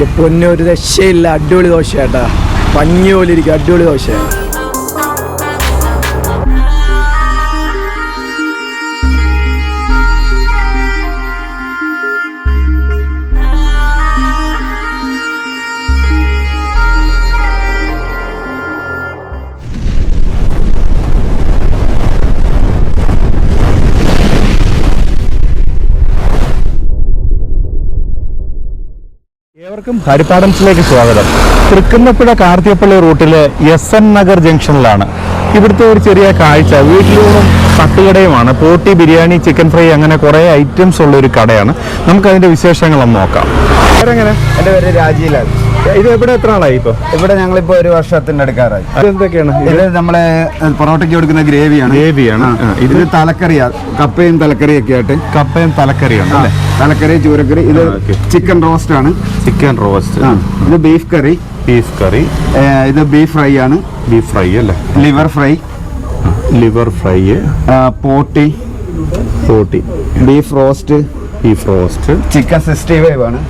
ഇത് പൊന്നെ ഒരു രക്ഷയില്ല. അടിപൊളി ദോശ കേട്ടാ. പഞ്ഞി പോലെ ഇരിക്കും അടിപൊളി ദോശ ഏവർക്കും ഹരിപ്പാടൻസിലേക്ക് സ്വാഗതം. തൃക്കുന്നപ്പുഴ കാർത്തിയപ്പള്ളി റൂട്ടിലെ എസ് എൻ നഗർ ജംഗ്ഷനിലാണ്. ഇവിടുത്തെ ഒരു ചെറിയ കാഴ്ച. വീട്ടിലൂടെ തട്ടുകടയുമാണ്. പോട്ടി ബിരിയാണി ചിക്കൻ ഫ്രൈ അങ്ങനെ കുറേ ഐറ്റംസ് ഉള്ള ഒരു കടയാണ്. നമുക്ക് അതിന്റെ വിശേഷങ്ങളൊന്ന് നോക്കാം. എന്റെ പേര് രാജീലാണ് ഇത് എവിടെ എത്ര ആളായി ഇപ്പൊ? ഇവിടെ ഞങ്ങളിപ്പോ ഒരു വർഷത്തിന്റെ അടുക്കാറായി. എന്തൊക്കെയാണ് ഇത് നമ്മളെ പൊറോട്ടയ്ക്ക് കൊടുക്കുന്ന ഗ്രേവിയാണ്. ഗ്രേവിയാണ്. ഇത് തലക്കറിയാ. കപ്പയും തലക്കറിയും ഒക്കെ ആയിട്ട് കപ്പയും തലക്കറിയാണ് തലക്കറി ചൂരക്കറി ഇത് ചിക്കൻ റോസ്റ്റ് ആണ് ചിക്കൻ റോസ്റ്റ്. ഇത് ബീഫ് കറി. Beef curry. ഇത് ബീഫ് ഫ്രൈ ആണ് ബീഫ് ഫ്രൈ അല്ലേ? Liver fry. Liver fry. പോട്ടി. പോട്ടി. Beef roast. Beef roast. Chicken sixty five ആണ്.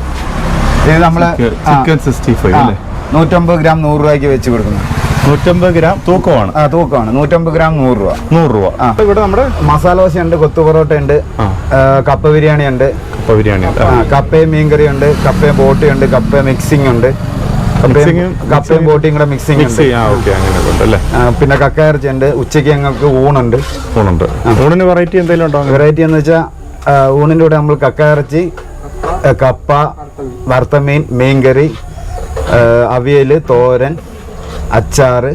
ഇത് നമ്മൾ ചിക്കൻ സിക്സ്റ്റി ഫൈവ് അല്ലേ? നൂറ്റമ്പത് ഗ്രാം നൂറ് രൂപയ്ക്ക് വെച്ച് കൊടുക്കുന്നു. നൂറ്റമ്പത് ഗ്രാം തൂക്കമാണ്. ആ തൂക്കമാണ്. നൂറ്റമ്പത് ഗ്രാം നൂറ് രൂപ. നൂറ് രൂപ. ഇവിടെ നമ്മുടെ മസാല ദോശ ഉണ്ട് കൊത്തു പൊറോട്ട ഉണ്ട് കപ്പ ബിരിയാണി ഉണ്ട്. കപ്പ ബിരിയാണി കപ്പയും മീൻകറി ഉണ്ട് കപ്പയും ബോട്ടി ഉണ്ട് കപ്പ മിക്സിംഗ് ഉണ്ട്. കപ്പയും ബോട്ടിയും കൂടെ മിക്സിംഗ് പിന്നെ കക്കയിറച്ചി ഉണ്ട്. ഉച്ചയ്ക്ക് ഞങ്ങൾക്ക് ഊണുണ്ട്. ഊണുണ്ട്. ഊണിന് വെറൈറ്റി എന്തെങ്കിലും ഉണ്ടോ വെറൈറ്റി എന്ന് വെച്ചാൽ ഊണിന്റെ കൂടെ നമ്മൾ കക്കയിറച്ചി കപ്പ വറുത്ത മീൻ മീൻകറി അവിയൽ തോരൻ അച്ചാറ്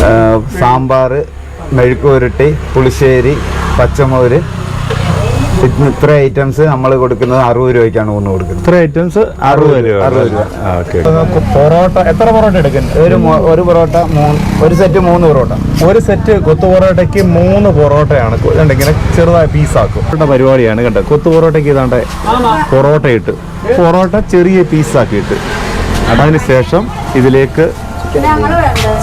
സാമ്പാർ സാമ്പാറ് മെഴുക്കുപുരട്ടി പുളിശ്ശേരി പച്ചമോര് ഇത് ഇത്ര ഐറ്റംസ് നമ്മൾ കൊടുക്കുന്നത് അറുപത് രൂപയ്ക്കാണ് ഊണ് കൊടുക്കുന്നത്. ഇത്ര ഐറ്റംസ് അറുപത് രൂപ. അറുപത് രൂപ. പൊറോട്ട എത്ര പൊറോട്ട എടുക്കുന്നത് ഒരു ഒരു പൊറോട്ട മൂന്ന് ഒരു സെറ്റ് മൂന്ന് പൊറോട്ട. ഒരു സെറ്റ് കൊത്തു പൊറോട്ടയ്ക്ക് മൂന്ന് പൊറോട്ടയാണ്. ഇങ്ങനെ ചെറുതായ പീസാക്കും പരിപാടിയാണ് കണ്ടത് കൊത്തു പൊറോട്ടയ്ക്ക് ഇതാണ്ട് പൊറോട്ട ഇട്ട് പൊറോട്ട ചെറിയ പീസാക്കിയിട്ട് അതിന് ശേഷം ഇതിലേക്ക്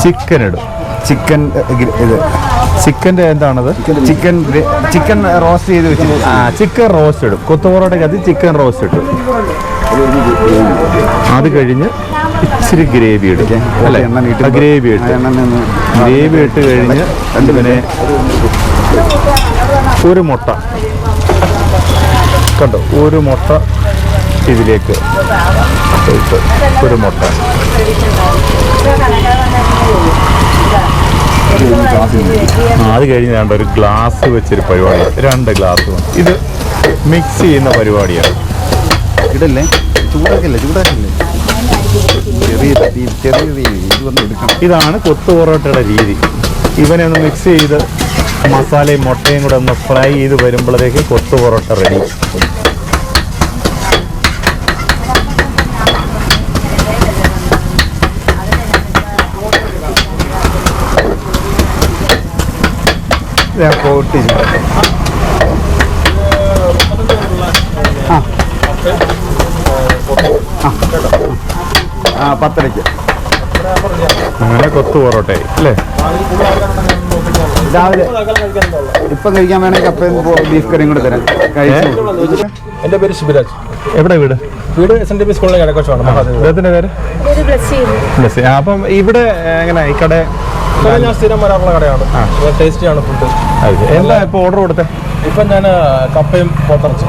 ചിക്കൻ ഇടും. ചിക്കൻ ഇത് ചിക്കന്റെ എന്താണത്? ചിക്കൻ ചിക്കൻ റോസ്റ്റ് ചെയ്ത് വെച്ചിട്ടുണ്ട് ആ ചിക്കൻ റോസ്റ്റ് ഇടും. കൊത്തു പൊറോട്ടയ്ക്കകത്ത് ചിക്കൻ റോസ്റ്റ് ഇട്ടു അത് കഴിഞ്ഞ് ഇച്ചിരി ഗ്രേവി ഇടും. അല്ലേ? ഗ്രേവി ഇട്ട്. ഗ്രേവി ഇട്ട് കഴിഞ്ഞ് പിന്നെ ഒരു മുട്ട. കണ്ടോ? ഒരു മുട്ട ഇതിലേക്ക് ഒരു മുട്ട. അത് കഴിഞ്ഞ് രണ്ട് ഒരു ഗ്ലാസ് വെച്ചൊരു പരിപാടി. രണ്ട് ഗ്ലാസ് ഇത് മിക്സ് ചെയ്യുന്ന പരിപാടിയാണ്. ഇടല്ലേ? ചൂടാക്കല്ലേ ചൂടാക്കല്ലേ? ചെറിയ ചെറിയ രീതി വന്ന് എടുക്കണം. ഇതാണ് കൊത്തു പൊറോട്ടയുടെ രീതി. ഇവനെ ഒന്ന് മിക്സ് ചെയ്ത് മസാലയും മുട്ടയും കൂടെ ഒന്ന് ഫ്രൈ ചെയ്ത് വരുമ്പോഴത്തേക്ക് കൊത്തു പൊറോട്ട റെഡി ഞാൻ പോട്ട് ആ. പത്തരയ്ക്ക്. അങ്ങനെ കൊത്തു പൊറോട്ടയായി അല്ലേ? രാവിലെ ഇപ്പം കഴിക്കാൻ വേണമെങ്കിൽ കപ്പയും ബോ- ബീഫ് കറിയും കൂടെ തരാം. കഴിച്ചു. എന്റെ പേര് ശിവരാജ്. എവിടെ വീട്? വീട് എസ് എൻ ഡി പി സ്കൂളിലെ കിടക്കോച്ചാണ് അദ്ദേഹത്തിന്റെ പേര്? ബ്ലസ്സി. അപ്പം ഇവിടെ എങ്ങനെ ഈ കട ഞാൻ സ്ഥിരം വരാറുള്ള കടയാണ്. ടേസ്റ്റിയാണ് ഫുഡ് എന്താ ഇപ്പൊ ഓർഡർ കൊടുത്തേ? ഇപ്പൊ ഞാൻ കപ്പയും പോത്തിറച്ചി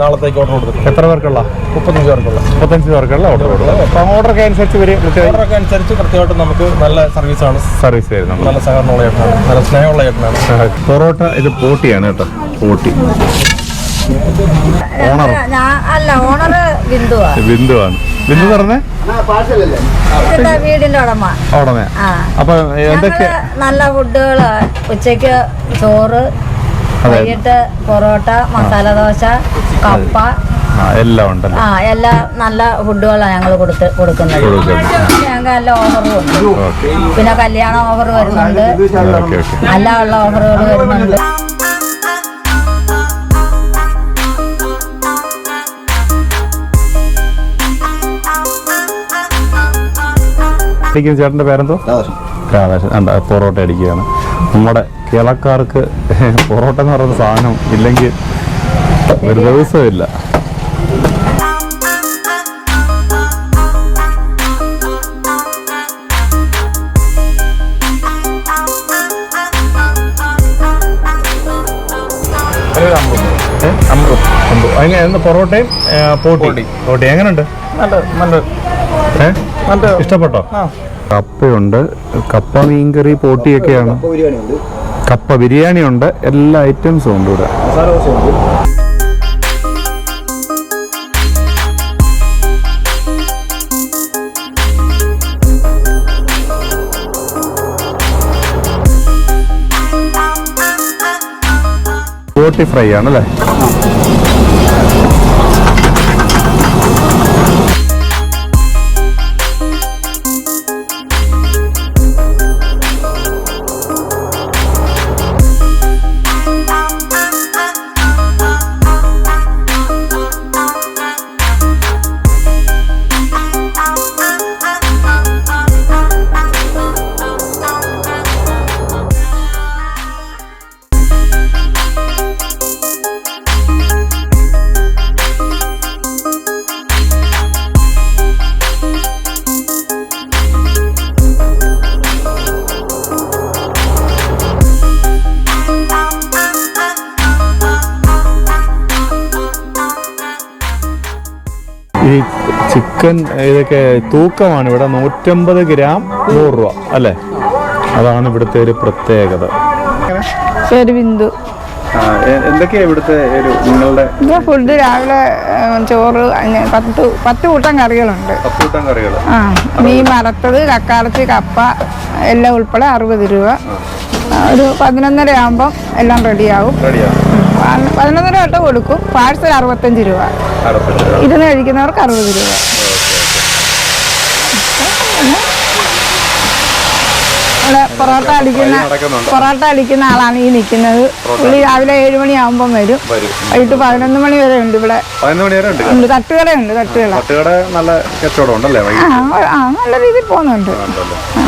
നാളത്തേക്കോ? ഓർഡർ കൊടുത്തു എത്ര പേർക്കുള്ള? മുപ്പത്തഞ്ച് പേർക്കുള്ള. മുപ്പത്തഞ്ച് പേർക്കുള്ള ഓർഡർ കൊടുത്തത്. ഓർഡർ ഒക്കെ അനുസരിച്ച് വരും കൃത്യമായി ഓർഡറൊക്കെ അനുസരിച്ച് കൃത്യമായിട്ട് നമുക്ക് നല്ല സർവീസാണ് സർവീസ് തരുന്നുണ്ട് നല്ല സഹകരണമുള്ള ചേട്ടനാണ് നല്ല സ്നേഹമുള്ള ചേട്ടനാണ് പൊറോട്ട ഇത് പോട്ടിയാണ് കേട്ടോ. പോട്ടി. ഓണർ ഞാൻ അല്ല ബിന്ദുവാണ്. ബിന്ദു പറഞ്ഞേ? വീടിന്റെ ഉടമ. അപ്പൊ എന്തൊക്കെ നല്ല ഫുഡുകൾ ഉച്ചയ്ക്ക് ചോറ്. വൈകിട്ട് പൊറോട്ട മസാല ദോശ കപ്പ. എല്ലാം ഉണ്ട് ആ എല്ലാ നല്ല ഫുഡുകളാണ് ഞങ്ങൾ കൊടുത്ത് കൊടുക്കുന്നത്. ഞങ്ങൾക്ക് നല്ല ഓഫറും ഉണ്ട്. പിന്നെ കല്യാണ ഓഫർ വരുന്നുണ്ട്. എല്ലാ ഉള്ള ഓഫറുകൾ വരുന്നുണ്ട്. അടിക്കുന്ന ചേട്ടന്റെ പേരെന്തോ? രാധാകൃഷ്ണൻ. പൊറോട്ട അടിക്കുകയാണ്. നമ്മുടെ കേരളക്കാർക്ക് പൊറോട്ട എന്ന് പറയുന്ന സാധനം ഇല്ലെങ്കിൽ ഒരു ദിവസമില്ല ഇല്ല. bakalım. എങ്ങനെ പൊറോട്ടയും പോട്ടി? പോട്ടി. എങ്ങനെയുണ്ട് നല്ല നല്ല. നല്ല. ഇഷ്ടപ്പെട്ടോ? കപ്പയുണ്ട്. കപ്പ മീൻകറി പോട്ടിയൊക്കെയാണ്. കപ്പ ബിരിയാണി ഉണ്ട് എല്ലാ ഐറ്റംസും ഉണ്ട് ഇവിടെ. പോട്ടി ഫ്രൈ ആണല്ലേ? ചിക്കൻ ഇതൊക്കെ തൂക്കമാണ്. ഇവിടെ നൂറ്റമ്പത് ഗ്രാം നൂറ് രൂപ അല്ലേ? അതാണ് ഇവിടുത്തെ ഒരു പ്രത്യേകത. പേര് ബിന്ദു. എന്തൊക്കെയാ ഇവിടുത്തെ ഒരു നിങ്ങളുടെ ഇത് ഫുഡ് രാവിലെ ചോറ് പത്ത് പത്ത് കൂട്ടം കറികളുണ്ട്. കൂട്ടം കറികൾ ആ മീൻ വറുത്തത് കക്കാറച്ചി കപ്പ എല്ലാം ഉൾപ്പെടെ അറുപത് രൂപ. ഒരു പതിനൊന്നര ആകുമ്പം എല്ലാം റെഡിയാവും. പതിനൊന്നര തൊട്ട് കൊടുക്കും. പാഴ്സൽ അറുപത്തഞ്ച് രൂപ. ഇരുന്ന് കഴിക്കുന്നവർക്ക് അറുപത് രൂപ. പൊറോട്ട അടിക്കുന്ന പൊറോട്ട അടിക്കുന്ന ആളാണ് ഈ നിൽക്കുന്നത് പുള്ളി രാവിലെ ഏഴ് മണിയാകുമ്പം വരും. വൈകിട്ട് പതിനൊന്ന് മണി വരെ ഉണ്ട് ഇവിടെ. ഉണ്ട് തട്ടുകടയുണ്ട് തട്ടുകട നല്ല കച്ചവടം ഉണ്ടല്ലേ ആ നല്ല രീതിയിൽ പോകുന്നുണ്ട്.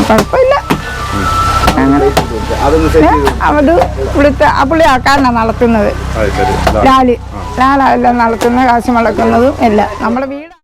കുഴപ്പമില്ല. അത് ഇവിടുത്തെ ആ പുള്ളി ആൾക്കാരനാണ് നടത്തുന്നത്. ലാൽ. ലാലെല്ലാം നടത്തുന്ന കാശ് മുളക്കുന്നതും എല്ലാം. നമ്മുടെ വീട്